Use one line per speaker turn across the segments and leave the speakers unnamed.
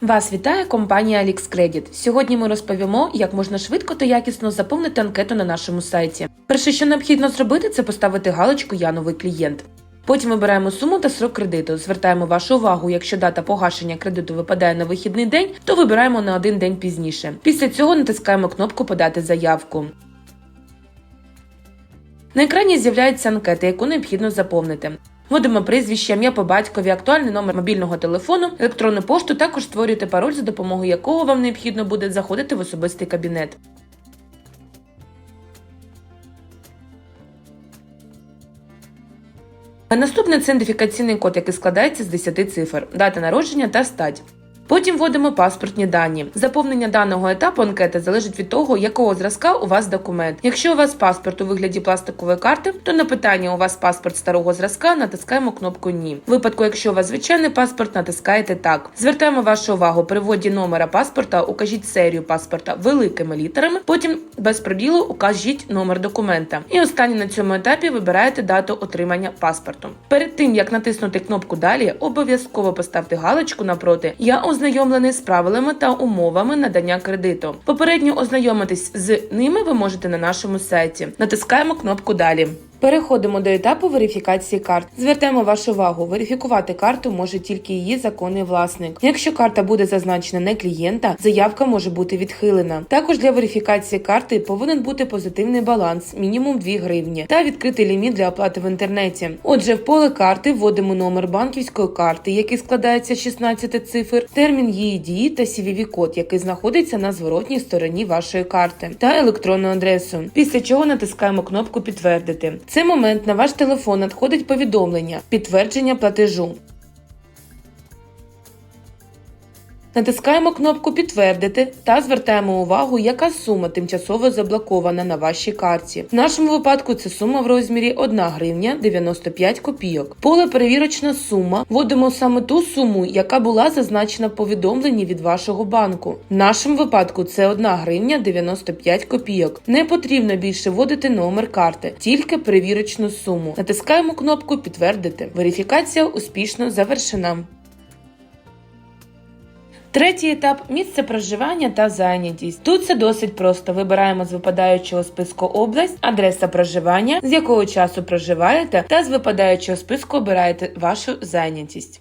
Вас вітає компанія AlixCredit. Сьогодні ми розповімо, як можна швидко та якісно заповнити анкету на нашому сайті. Перше, що необхідно зробити, це поставити галочку Я новий клієнт. Потім вибираємо суму та срок кредиту. Звертаємо вашу увагу, якщо дата погашення кредиту випадає на вихідний день, то вибираємо на один день пізніше. Після цього натискаємо кнопку Подати заявку. На екрані з'являється анкета, яку необхідно заповнити. Вводимо прізвище, ім'я по батькові, актуальний номер мобільного телефону, електронну пошту, також створюєте пароль, за допомогою якого вам необхідно буде заходити в особистий кабінет. А Наступне це ідентифікаційний код, який складається з 10 цифр, дата народження та стать. Потім вводимо паспортні дані. Заповнення даного етапу анкети залежить від того, якого зразка у вас документ. Якщо у вас паспорт у вигляді пластикової карти, то на питання у вас паспорт старого зразка натискаємо кнопку Ні. В випадку, якщо у вас звичайний паспорт, натискаєте так. Звертаємо вашу увагу при вводі номера паспорта, укажіть серію паспорта великими літерами, потім без пробілу укажіть номер документа. І останнє на цьому етапі вибираєте дату отримання паспорту. Перед тим як натиснути кнопку Далі, обов'язково поставте галочку напроти Я ознайомлений з правилами та умовами надання кредиту. Попередньо ознайомитись з ними ви можете на нашому сайті. Натискаємо кнопку Далі. Переходимо до етапу верифікації карт. Звертаємо вашу увагу, верифікувати карту може тільки її законний власник. Якщо карта буде зазначена не клієнта, заявка може бути відхилена. Також для верифікації карти повинен бути позитивний баланс, мінімум 2 гривні, та відкритий ліміт для оплати в інтернеті. Отже, в поле карти вводимо номер банківської карти, який складається з 16 цифр, термін її дії та cvv код який знаходиться на зворотній стороні вашої карти, та електронну адресу. Після чого натискаємо кнопку Підтвердити. Цей момент на ваш телефон надходить повідомлення підтвердження платежу. Натискаємо кнопку Підтвердити та звертаємо увагу, яка сума тимчасово заблокована на вашій карті. В нашому випадку це сума в розмірі 1 гривня 95 копійок. Поле перевірочна сума. Вводимо саме ту суму, яка була зазначена в повідомленні від вашого банку. В нашому випадку це 1 гривня 95 копійок. Не потрібно більше вводити номер карти, тільки перевірочну суму. Натискаємо кнопку Підтвердити. Верифікація успішно завершена. Третій етап місце проживання та зайнятість. Тут це досить просто. Вибираємо з випадаючого списку область, адреса проживання, з якого часу проживаєте, та з випадаючого списку обираєте вашу зайнятість.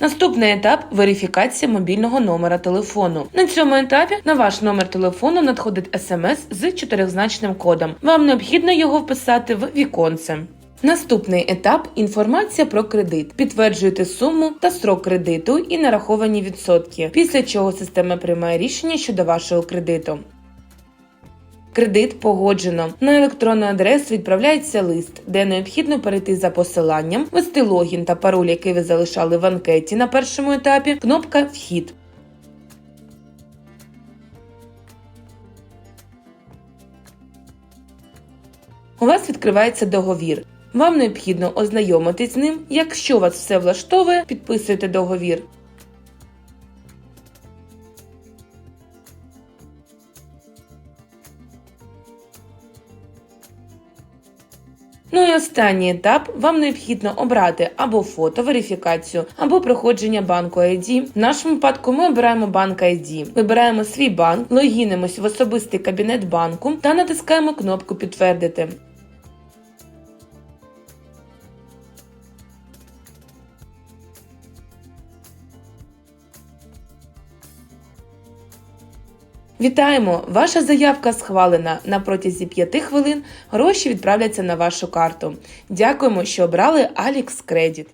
Наступний етап верифікація мобільного номера телефону. На цьому етапі на ваш номер телефону надходить смс з чотиризначним кодом. Вам необхідно його вписати в віконце. Наступний етап інформація про кредит. Підтверджуєте суму та строк кредиту і нараховані відсотки, після чого система приймає рішення щодо вашого кредиту. Кредит погоджено. На електронну адресу відправляється лист, де необхідно перейти за посиланням, ввести логін та пароль, який ви залишали в анкеті на першому етапі, кнопка Вхід. У вас відкривається договір. Вам необхідно ознайомитись з ним. Якщо вас все влаштовує, підписуєте договір. Ну і останній етап вам необхідно обрати або фото верифікацію, або проходження банку ID. В нашому випадку ми обираємо банк ID. Вибираємо свій банк, логінимось в особистий кабінет банку та натискаємо кнопку Підтвердити. Вітаємо! Ваша заявка схвалена. На протязі 5 хвилин гроші відправляться на вашу карту. Дякуємо, що обрали Алікс Кредит.